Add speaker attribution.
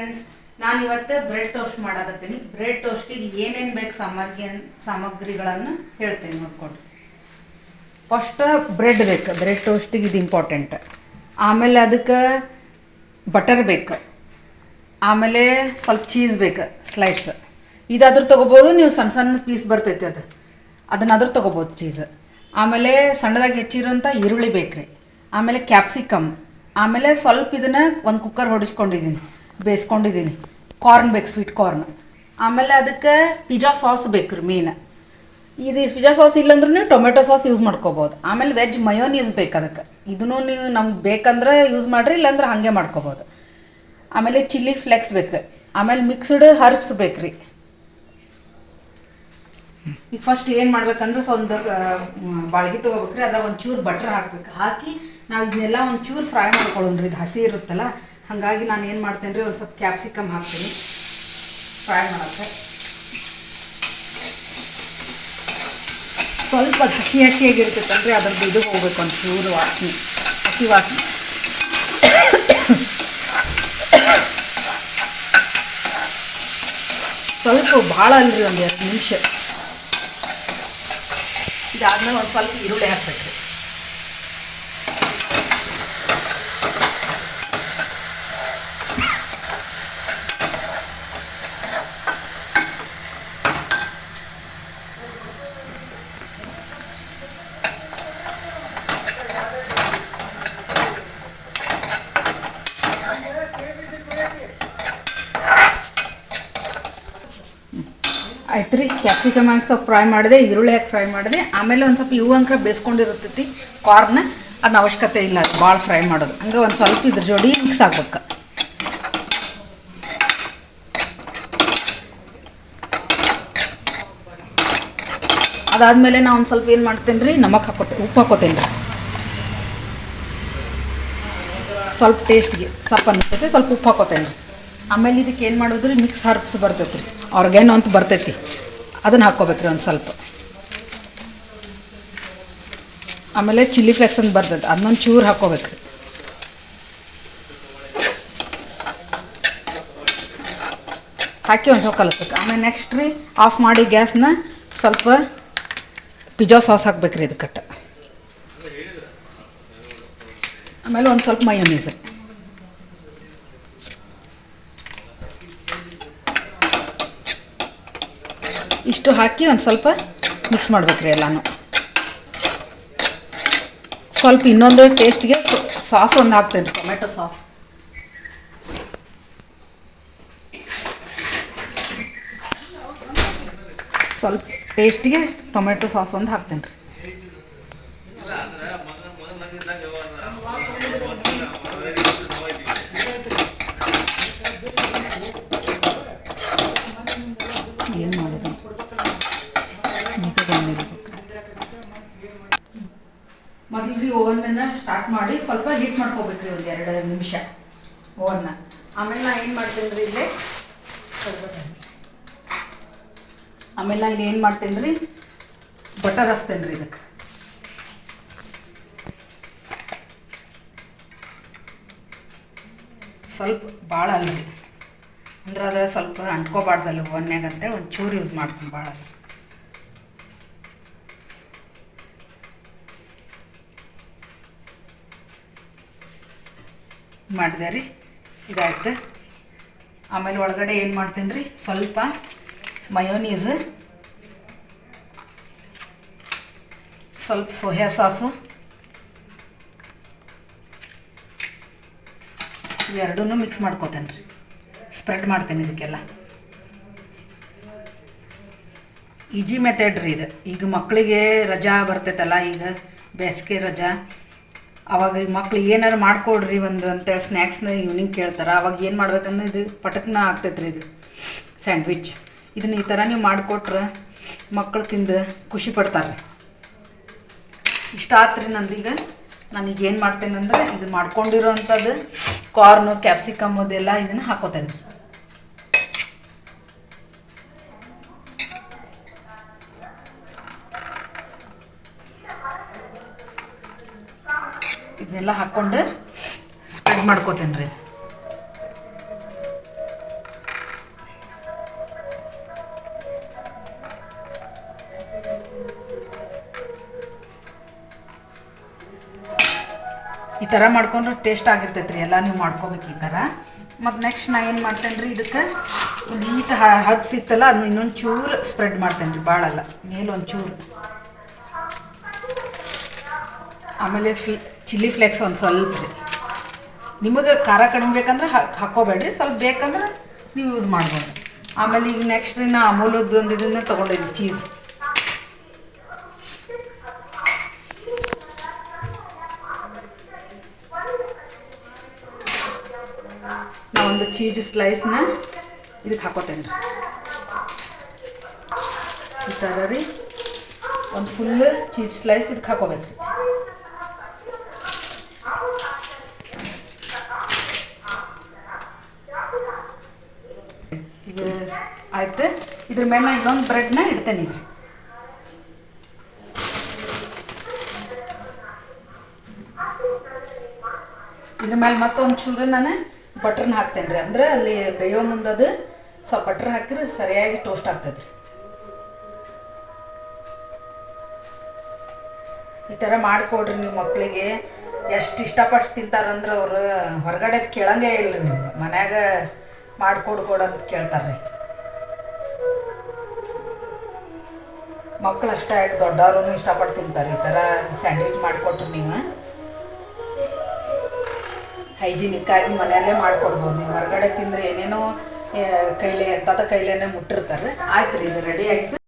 Speaker 1: Friends ನಾನು ಇವತ್ತು bread toast ಮಾಡಾಕತ್ತೀನಿ ಬ್ರೆಡ್ ಟೋಸ್ಟಿಗೆ ಏನೇನು ಬೇಕು ಸಾಮಗ್ರಿ ಸಾಮಗ್ರಿಗಳನ್ನು ಹೇಳ್ತೀನಿ ನೋಡ್ಕೊಂಡು. ಫಸ್ಟ್ ಬ್ರೆಡ್ ಬೇಕು. ಬ್ರೆಡ್ ಟೋಸ್ಟಿಗೆ ಇದು ಇಂಪಾರ್ಟೆಂಟ್ ಆಮೇಲೆ ಅದಕ್ಕೆ ಬಟರ್ ಬೇಕು. ಆಮೇಲೆ ಸ್ವಲ್ಪ ಚೀಸ್ ಬೇಕು ಸ್ಲೈಸ್ ಇದಾದ್ರೂ ತೊಗೋಬೋದು, ನೀವು ಸಣ್ಣ ಸಣ್ಣ ಪೀಸ್ ಬರ್ತೈತೆ ಅದು. ಅದನ್ನಾದ್ರೂ ತೊಗೋಬೋದು ಚೀಸ್ ಆಮೇಲೆ ಸಣ್ಣದಾಗಿ ಹೆಚ್ಚಿರೋಂಥ ಈರುಳ್ಳಿ ಬೇಕ್ರಿ. ಆಮೇಲೆ ಕ್ಯಾಪ್ಸಿಕಮ್ ಆಮೇಲೆ ಸ್ವಲ್ಪ ಇದನ್ನು ಒಂದು ಕುಕ್ಕರ್ ಹೊಡಿಸ್ಕೊಂಡಿದ್ದೀನಿ. ಬೇಯಿಸ್ಕೊಂಡಿದ್ದೀನಿ ಕಾರ್ನ್ ಬೇಕು ಸ್ವೀಟ್ ಕಾರ್ನ್ ಆಮೇಲೆ ಅದಕ್ಕೆ ಪಿಜ್ಜಾ ಸಾಸ್ ಬೇಕು ರೀ ಮೇನ್ ಇದು ಪಿಜ್ಜಾ ಸಾಸ್ ಇಲ್ಲಾಂದ್ರೂ ಟೊಮೆಟೊ ಸಾಸ್ ಯೂಸ್ ಮಾಡ್ಕೋಬೋದು. ಆಮೇಲೆ ವೆಜ್ ಮಯೋನೀಸ್ ಬೇಕು ಅದಕ್ಕೆ. ಇದನ್ನು ನೀವು ನಮ್ಗೆ ಬೇಕಂದ್ರೆ ಯೂಸ್ ಮಾಡಿರಿ, ಇಲ್ಲಾಂದ್ರೆ ಹಾಗೆ ಮಾಡ್ಕೋಬೋದು. ಆಮೇಲೆ ಚಿಲ್ಲಿ ಫ್ಲೆಕ್ಸ್ ಬೇಕು. ಆಮೇಲೆ ಮಿಕ್ಸ್ಡ್ ಹರ್ಬ್ಸ್ ಬೇಕು ರೀ. ಈಗ ಫಸ್ಟ್ ಏನು ಮಾಡ್ಬೇಕಂದ್ರೆ ಒಂದು ಬಾಳ್ಗಿ ತೊಗೋಬೇಕ್ರಿ. ಅದ್ರಾಗ ಒಂಚೂರು ಬಟ್ರ್ ಹಾಕ್ಬೇಕು. ಹಾಕಿ ನಾವು ಇದನ್ನೆಲ್ಲ ಒಂಚೂರು ಫ್ರೈ ಮಾಡ್ಕೊಳ್ಳೋಣ್ರಿ ಇದು ಹಸಿ ಇರುತ್ತಲ್ಲ ಹಾಗಾಗಿ ನಾನು ಏನು ಮಾಡ್ತೇನೆ ರೀ ಒಂದು ಸ್ವಲ್ಪ ಕ್ಯಾಪ್ಸಿಕಮ್ ಹಾಕ್ತೀನಿ. ಫ್ರೈ ಮಾಡೋಕ್ಕೆ. ಸ್ವಲ್ಪ ಹಸಿ ಹಸಿಯಾಗಿರ್ತೈತಲ್ರಿ ಅದ್ರದ್ದು ಇದು ಹೋಗ್ಬೇಕು ಒಂಚೂರು ವಾಸನೆ. ಹಸಿ ವಾಸನೆ. ಸ್ವಲ್ಪ ಭಾಳ ಅಲ್ರಿ ಒಂದು ಎರಡು ನಿಮಿಷ. ಇದಾದ್ಮೇಲೆ ಒಂದು ಸ್ವಲ್ಪ ಈರುಳ್ಳಿ ಹಾಕ್ಬೇಕ್ರಿ ಆಯ್ತು ರೀ ಕ್ಯಾಪ್ಸಿಕಮ್ ಹಾಕಿ ಸ್ವಲ್ಪ ಫ್ರೈ ಮಾಡಿದೆ, ಈರುಳ್ಳಿ ಹಾಕಿ ಫ್ರೈ ಮಾಡಿದೆ. ಆಮೇಲೆ ಒಂದು ಸ್ವಲ್ಪ ಇವು ಅಂಕ್ರ ಬೇಯಿಸ್ಕೊಂಡಿರತ್ತೈತಿ ಕಾರ್ನ ಅದನ್ನ ಅವಶ್ಯಕತೆ ಇಲ್ಲ, ಅದು ಭಾಳ ಫ್ರೈ ಮಾಡೋದು. ಹಂಗೆ ಒಂದು ಸ್ವಲ್ಪ ಇದ್ರ ಜೋಡಿ ಮಿಕ್ಸ್ ಆಗ್ಬೇಕು. ಅದಾದಮೇಲೆ ನಾ ಒಂದು ಸ್ವಲ್ಪ ಏನು ಮಾಡ್ತೇನೆ ರೀ ನಮಕ್ ಹಾಕೋತೆ, ಉಪ್ಪು ಹಾಕೋತೇನೆ ರೀ ಸ್ವಲ್ಪ ಟೇಸ್ಟ್ಗೆ ಸಪ್ಪ ಅನ್ನಿಸ್ತೈತೆ, ಸ್ವಲ್ಪ ಉಪ್ಪು ಹಾಕೋತೇನೆ ರೀ. ಆಮೇಲೆ ಇದಕ್ಕೆ ಏನು ಮಾಡೋದ್ರಿ ಮಿಕ್ಸ್ ಹರ್ಬ್ಸ್ ಬರ್ತೈತೆ ರೀ. ಆರ್ಗ್ಯಾನೋ ಅಂತ ಬರ್ತೈತಿ. ಅದನ್ನು ಹಾಕ್ಕೋಬೇಕ್ರಿ ಒಂದು ಸ್ವಲ್ಪ. ಆಮೇಲೆ ಚಿಲ್ಲಿ ಫ್ಲೆಕ್ಸ್ ಅಂತ ಬರ್ತೈತೆ. ಅದನ್ನೊಂದು ಚೂರು ಹಾಕ್ಕೋಬೇಕ್ರಿ. ಹಾಕಿ ಒಂದು ಸ್ವಲ್ಪ ಕಲಿಸ್ಬೇಕು. ಆಮೇಲೆ ನೆಕ್ಸ್ಟ್ ರೀ ಆಫ್ ಮಾಡಿ ಗ್ಯಾಸ್ನ ಸ್ವಲ್ಪ ಪಿಜ್ಜಾ ಸಾಸ್ ಹಾಕ್ಬೇಕ್ರಿ ಇದಕ್ಕೆ ಆಮೇಲೆ ಒಂದು ಸ್ವಲ್ಪ ಮಯೋನೀಸ್ ರೀ ಇಷ್ಟು ಹಾಕಿ ಒಂದು ಸ್ವಲ್ಪ ಮಿಕ್ಸ್ ಮಾಡ್ಬೇಕು ರೀ ಎಲ್ಲಾನು. ಸ್ವಲ್ಪ ಇನ್ನೊಂದು ಟೇಸ್ಟ್ಗೆ ಸಾಸ್ ಒಂದು ಹಾಕ್ತೇನೆ. ರೀ ಟೊಮೆಟೊ ಸಾಸ್ ಸ್ವಲ್ಪ ಟೇಸ್ಟ್ಗೆ ಟೊಮೆಟೊ ಸಾಸ್ ಒಂದು ಹಾಕ್ತೇನೆ ರೀ ಏನು ಮಾಡೋದು ಮೊದಲು ರೀ ಓವನ್ನ ಸ್ಟಾರ್ಟ್ ಮಾಡಿ ಸ್ವಲ್ಪ ಹೀಟ್ ಮಾಡ್ಕೋಬೇಕ್ರಿ ಒಂದು ಎರಡು ನಿಮಿಷ, ಓವನ್ನ. ಆಮೇಲೆ ನಾ ಏನು ಮಾಡ್ತೀನಿ ರೀ ಇಲ್ಲೇ? ಆಮೇಲೆ ಇಲ್ಲಿ ಏನು ಮಾಡ್ತೀನಿ ರೀ ಬಟರ್ ಹಚ್ತೇನೆ ರೀ ಇದಕ್ಕೆ ಸ್ವಲ್ಪ ಭಾಳ ಅಲ್ರಿ. ಅಂದ್ರೆ ಅದು ಸ್ವಲ್ಪ ಅಂಟ್ಕೋಬಾರ್ದಲ್ಲ ಓವನ್ಯಾಗಂತೆ ಒಂದು ಚೂರು ಯೂಸ್ ಮಾಡ್ತೀನಿ ಭಾಳ ಮಾಡಿದೆ ರೀ. ಇದಾಯ್ತು. ಆಮೇಲೆ ಒಳಗಡೆ ಏನು ಮಾಡ್ತೀನಿ ರೀ? ಸ್ವಲ್ಪ ಮಯೋನೀಸ್ ಸ್ವಲ್ಪ ಸೋಯಾ ಸಾಸು ಇವೆರಡೂ ಮಿಕ್ಸ್ ಮಾಡ್ಕೋತೇನೆ ರೀ. ಸ್ಪ್ರೆಡ್ ಮಾಡ್ತೇನೆ ಇದಕ್ಕೆಲ್ಲ. ಈಜಿ ಮೆಥಡ್ ರೀ ಇದು. ಈಗ ಮಕ್ಕಳಿಗೆ ರಜಾ ಬರ್ತೈತಲ್ಲ, ಈಗ ಬೇಸಿಗೆ ರಜಾ. ಅವಾಗ ಮಕ್ಳು ಏನಾರು ಮಾಡ್ಕೊಡ್ರಿ ಒಂದು ಅಂತೇಳಿ ಸ್ನ್ಯಾಕ್ಸ್ನ ಈವ್ನಿಂಗ್ ಕೇಳ್ತಾರೆ. ಅವಾಗ ಏನು ಮಾಡ್ಬೇಕಂದ್ರೆ ಇದು ಪಟಕ್ನ ಆಗ್ತೈತ್ರಿ ಇದು ಸ್ಯಾಂಡ್ವಿಚ್ ಇದನ್ನ ಈ ಥರ ನೀವು ಮಾಡಿಕೊಟ್ರೆ ಮಕ್ಕಳು ತಿಂದು ಖುಷಿ ಪಡ್ತಾರೆ ಇಷ್ಟ ಆತ್ರಿ ನಂದೀಗ ನಾನೀಗ ಏನು ಮಾಡ್ತೇನೆ ಅಂದ್ರೆ ಇದು ಮಾಡ್ಕೊಂಡಿರೋ ಅಂಥದ್ದು ಕಾರ್ನು ಕ್ಯಾಪ್ಸಿಕಮ್ ಅದೆಲ್ಲ ಇದನ್ನು ಹಾಕೋತೇನೆ ಇದನ್ನೆಲ್ಲ ಹಾಕ್ಕೊಂಡು ಸ್ಪ್ರೆಡ್ ಮಾಡ್ಕೋತೇನೆ ರೀ. ಈ ಥರ ಮಾಡ್ಕೊಂಡ್ರೆ ಟೇಸ್ಟ್ ಆಗಿರ್ತೈತೆ ರೀ ಎಲ್ಲ ನೀವು ಮಾಡ್ಕೋಬೇಕು ಈ ಥರ ಮತ್ತು ನೆಕ್ಸ್ಟ್ ನಾ ಏನು ಮಾಡ್ತೇನೆ ರೀ, ಇದಕ್ಕೆ ನೀಟ್ ಹರ್ಬ್ಸ್ ಇತ್ತಲ್ಲ ಅದನ್ನ ಇನ್ನೊಂದು ಚೂರು ಸ್ಪ್ರೆಡ್ ಮಾಡ್ತೇನೆ ರೀ ಭಾಳಲ್ಲ ಮೇಲೊಂದು ಚೂರು ಆಮೇಲೆ ಫಿ ಚಿಲ್ಲಿ ಫ್ಲೇಕ್ಸ್ ಒಂದು ಸ್ವಲ್ಪ ರೀ. ನಿಮಗೆ ಖಾರ ಕಡಿಮೆ ಬೇಕಂದ್ರೆ ಹಾಕ್ ಹಾಕ್ಕೋಬೇಡ್ರಿ. ಸ್ವಲ್ಪ ಬೇಕಂದ್ರೆ ನೀವು ಯೂಸ್ ಮಾಡ್ಬೋದು. ಆಮೇಲೆ ಈಗ ನೆಕ್ಸ್ಟ್ ರೀ ನಾ ಅಮೂಲದ್ದು ಒಂದು ಇದನ್ನ ತೊಗೊಂಡಿದ್ದೆ ಚೀಸ್ ಒಂದು ಚೀಸ್ ಸ್ಲೈಸ್ನ ಇದಕ್ಕೆ ಹಾಕೋತೇನೆ ರೀ ಈ ಥರ ರೀ. ಒಂದು ಫುಲ್ ಚೀಸ್ ಸ್ಲೈಸ್ ಇದಕ್ಕೆ ಹಾಕೋಬೇಕು ರೀ ಇದು ಆಯ್ತು. ಇದ್ರ ಮೇಲೆ ನಾನು ಬ್ರೆಡ್ನ ಇಡ್ತೇನೆ ಈಗ ಇದ್ರ ಮೇಲೆ ಮತ್ತೊಂದು ಚೂರು ನಾನು ಬಟ್ರನ್ನ ಹಾಕ್ತೇನೆ ರೀ. ಅಂದ್ರೆ ಅಲ್ಲಿ ಬೇಯೋ ಮುಂದದು ಸ್ವಲ್ಪ ಬಟ್ರ್ ಹಾಕಿದ್ರೆ ಸರಿಯಾಗಿ ಟೋಸ್ಟ್ ಆಗ್ತದೆ ಈ ಥರ ಮಾಡಿಕೊಡ್ರಿ ನೀವು ಮಕ್ಕಳಿಗೆ ಎಷ್ಟು ಇಷ್ಟಪಟ್ಟು ತಿಂತಾರಂದ್ರೆ ಅವರು ಹೊರಗಡೆದು ಕೇಳಂಗೇ ಇಲ್ಲ ರೀ ಮನ್ಯಾಗ ಮಾಡಿಕೊಡು ಕೊಡು ಅಂತ ಕೇಳ್ತಾರೆ ರೀ. ಮಕ್ಕಳು ಅಷ್ಟೇ ಆಯ್ತು ದೊಡ್ಡವರು ಇಷ್ಟಪಟ್ಟು ತಿಂತಾರೆ. ಈ ಥರ ಸ್ಯಾಂಡ್ವಿಚ್ ಮಾಡಿಕೊಟ್ರು ನೀವು. ಹೈಜಿನಿಕ್ಕಾಗಿ ಮನೆಯಲ್ಲೇ ಮಾಡ್ಕೊಡ್ಬೋದು. ನೀವು ಹೊರಗಡೆ ತಿಂದರೆ ಏನೇನೋ ಕೈಲೇ ಎಂಥದ ಕೈಲೇನೆ ಮುಟ್ಟಿರ್ತಾರೆ. ಆಯ್ತು ರೀ, ಇದು ರೆಡಿ ಆಯ್ತು.